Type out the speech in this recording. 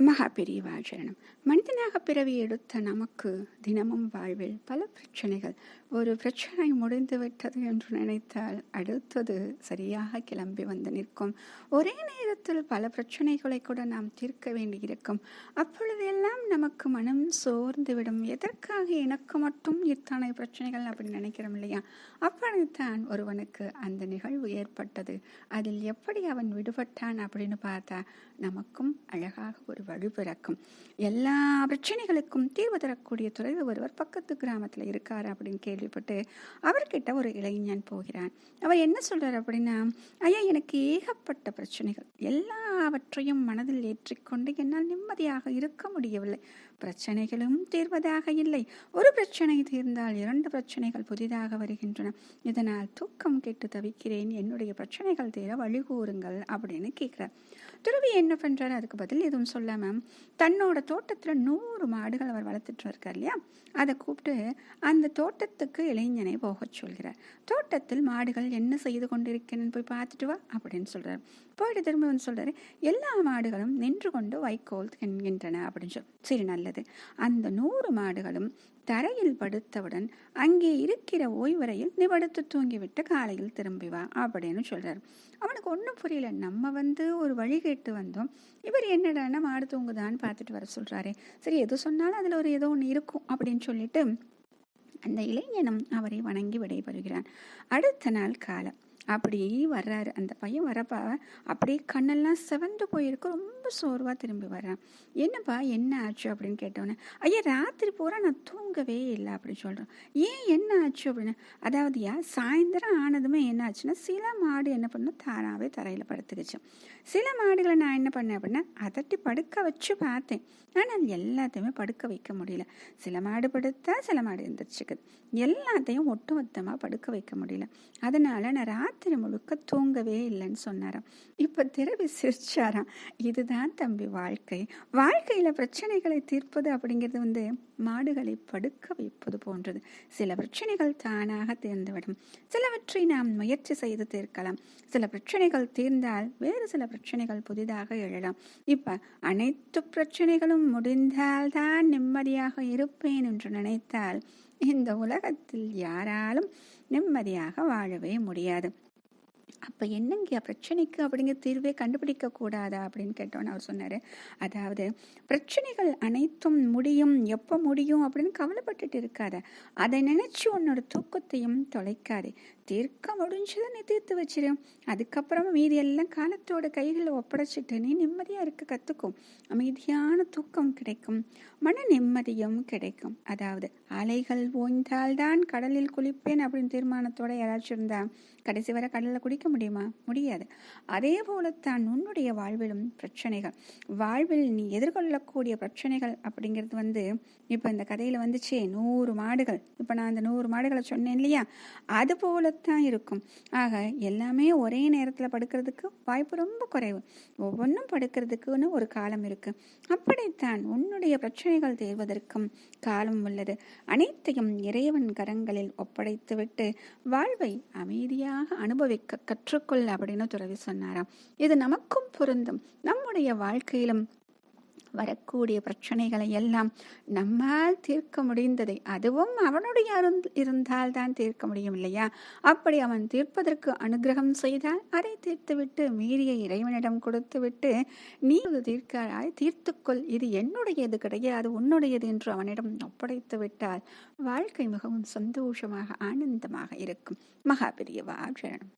மகா பெரியவாச்சரணம் மனிதனாக பிறவி எடுத்த நமக்கு தினமும் வாழ்வில் பல பிரச்சனைகள். ஒரு பிரச்சனை முடிந்து விட்டது என்று நினைத்தால் அடுத்தது சரியாக கிளம்பி வந்து நிற்கும். ஒரே நேரத்தில் பல பிரச்சனைகளை கூட நாம் தீர்க்க வேண்டியிருக்கும். அப்பொழுதெல்லாம் நமக்கு மனம் சோர்ந்துவிடும். எதற்காக எனக்கு மட்டும் இத்தனை பிரச்சனைகள் அப்படின்னு நினைக்கிறோம் இல்லையா? அப்படித்தான் ஒருவனுக்கு அந்த நிகழ்வு ஏற்பட்டது. அதில் எப்படி அவன் விடுபட்டான் அப்படின்னு பார்த்தா நமக்கும் அழகாக ஒரு வலுபிறக்கும் எல்லா பிரச்சனைகளுக்கும் தீர்வு தரக்கூடிய துறைவு ஒருவர் பக்கத்து கிராமத்தில் இருக்கார் அப்படின்னு கேள்விப்பட்டு அவர்கிட்ட ஒரு இளைஞன் போகிறான். அவர் என்ன சொல்றார் அப்படின்னா ஐயா எனக்கு ஏகப்பட்ட பிரச்சனைகள். எல்லா எல்லாவற்றையும் மனதில் ஏற்றிக்கொண்டு என்னால் நிம்மதியாக இருக்க முடியவில்லை. பிரச்சனைகளும் தீர்வதாக இல்லை. ஒரு பிரச்சனை தீர்ந்தால் இரண்டு பிரச்சனைகள் புதிதாக வருகின்றன. இதனால் தூக்கம் கெட்டு தவிக்கிறேன். என்னுடைய பிரச்சனைகள் தீர வழி கூறுங்கள் அப்படின்னு கேட்குறார். துருவி என்ன பண்ணுறாரு அதுக்கு பதில் எதுவும் சொல்லாமல் தன்னோட தோட்டத்தில் நூறு மாடுகள் அவர் வளர்த்துட்டு இருக்கார் இல்லையா? அதை கூப்பிட்டு அந்த தோட்டத்துக்கு இளைஞனை போகச் சொல்கிறார். தோட்டத்தில் மாடுகள் என்ன செய்து கொண்டிருக்கேன்னு போய் பார்த்துட்டு வா அப்படின்னு சொல்கிறார் போயிட்டு திரும்ப வந்து சொல்கிறார் எல்லா மாடுகளும் நின்று கொண்டு வைக்கோல் என்கின்றன அப்படின்னு சொல்லி சரி நல்லது. அந்த நூறு மாடுகளும் தரையில் படுத்தவுடன் அங்கே இருக்கிற ஓய்வறையில் நீ படுத்து தூங்கிவிட்டு காலையில் திரும்பி வா அப்படின்னு சொல்றாரு. அவனுக்கு ஒன்றும் புரியல. நம்ம வந்து ஒரு வழி கேட்டு வந்தோம். இவர் என்னடான்னா மாடு தூங்குதான்னு பார்த்துட்டு வர சொல்றாரு. சரி எது சொன்னாலும் அதில் ஒரு ஏதோ ஒன்று இருக்கும் அப்படின்னு சொல்லிட்டு அந்த இளைஞனும் அவரை வணங்கி விடைபெறுகிறான். அடுத்த நாள் காலம் அப்படி வர்றாரு. அந்த பையன் வரப்ப அப்படியே கண்ணெல்லாம் செவந்து போயிருக்கு. ரொம்ப சோர்வாக திரும்பி வர்றான். என்னப்பா என்ன ஆச்சு அப்படின்னு கேட்டோன்னே ஐயா ராத்திரி பூரா நான் தூங்கவே இல்லை அப்படின்னு சொல்கிறேன் ஏன் என்ன ஆச்சு? அப்படின்னு. அதாவதுயா சாயந்தரம் ஆனதுமே என்ன ஆச்சுன்னா சில மாடு என்ன பண்ணும் தானாகவே தரையில் படுத்துக்கிச்சு. சில மாடுகளை நான் என்ன பண்ணேன் அப்படின்னா அதட்டி படுக்க வச்சு பார்த்தேன். ஆனால் எல்லாத்தையுமே படுக்க வைக்க முடியல. சில மாடு படுத்தா சில மாடு எந்திரிச்சுக்குது எல்லாத்தையும் ஒட்டுமொத்தமாக படுக்க வைக்க முடியல. அதனால நான் ராத்திரி முழுக்க தூங்கவே இல்லைன்னு சொன்னாராம். இப்போ திரவி சிரிச்சாராம். இதுதான் தம்பி வாழ்க்கை? வாழ்க்கையில் பிரச்சனைகளை தீர்ப்பது அப்படிங்கிறது வந்து மாடுகளை படுக்க வைப்பது போன்றது. சில பிரச்சனைகள் தானாக தீர்ந்துவிடும். சிலவற்றை நாம் முயற்சி செய்து தீர்க்கலாம். சில பிரச்சனைகள் தீர்ந்தால் வேறு சில பிரச்சனைகள் புதிதாக எழலாம். இப்போ அனைத்து பிரச்சனைகளும் முடிந்தால்தான் நிம்மதியாக இருப்பேன் என்று நினைத்தால் இந்த உலகத்தில் யாராலும் நிம்மதியாக வாழவே முடியாது. அப்போ என்னங்க பிரச்சனைக்கு அப்படிங்கிற தீர்வே கண்டுபிடிக்க கூடாதா அப்படின்னு கேட்டோன்னு அவர் சொன்னார். அதாவது பிரச்சனைகள் அனைத்தும் முடியும் எப்போ முடியும் அப்படின்னு கவலைப்பட்டுட்டு இருக்காத. அதை நினச்சி உன்னோட தூக்கத்தையும் தொலைக்காதே. தீர்க்க முடிஞ்சதை நீ தீர்த்து வச்சிரு. அதுக்கப்புறம் மீதி எல்லாம் காலத்தோட கைகளில் ஒப்படைச்சிட்டு நீ நிம்மதியாக இருக்க கற்றுக்கும் அமைதியான தூக்கம் கிடைக்கும். மன நிம்மதியும் கிடைக்கும். அதாவது அலைகள் ஓய்ந்தால்தான் கடலில் குளிப்பேன் அப்படின்னு தீர்மானத்தோட யாராச்சும் இருந்தா கடைசி வரை கடலில் குடிக்க முடியுமா? முடியாது. அதே போலத்தான் உன்னுடைய வாழ்விலும் பிரச்சனைகள். வாழ்வில் நீ எதிர்கொள்ளக்கூடிய பிரச்சனைகள் அப்படிங்கிறது வந்து இப்போ இந்த கதையில் வந்துச்சே நூறு மாடுகள். இப்போ நான் அந்த நூறு மாடுகளை சொன்னேன் இல்லையா? அது போலத்தான் இருக்கும். ஆக எல்லாமே ஒரே நேரத்தில் படுக்கிறதுக்கு வாய்ப்பு ரொம்ப குறைவு. ஒவ்வொன்றும் படுக்கிறதுக்குன்னு ஒரு காலம் இருக்கு. அப்படித்தான் உன்னுடைய பிரச்சனைகள் தேர்வதற்கும் காலம் உள்ளது. அனைத்தையும் இறைவன் கரங்களில் ஒப்படைத்துவிட்டு வாழ்வை அமைதியாக அனுபவிக்க கற்றுக்கொள் அப்படின்னு துறவி சொன்னாராம். இது நமக்கும் பொருந்தும். நம்முடைய வாழ்க்கையிலும் வரக்கூடிய பிரச்சனைகளை எல்லாம் நம்மால் தீர்க்க முடிந்ததை அதுவும் அவனுடைய இருந்தால் தான் தீர்க்க முடியும் இல்லையா? அப்படி அவன் தீர்ப்பதற்கு அனுகிரகம் செய்தால் அதை தீர்த்துவிட்டு மீறிய இறைவனிடம் கொடுத்துவிட்டு நீ தீர்க்காய் தீர்த்துக்கொள். இது என்னுடையது கிடையாது உன்னுடையது என்று அவனிடம் ஒப்படைத்து விட்டால் வாழ்க்கை மிகவும் சந்தோஷமாக ஆனந்தமாக இருக்கும். மகாபிரியவா சரணம்.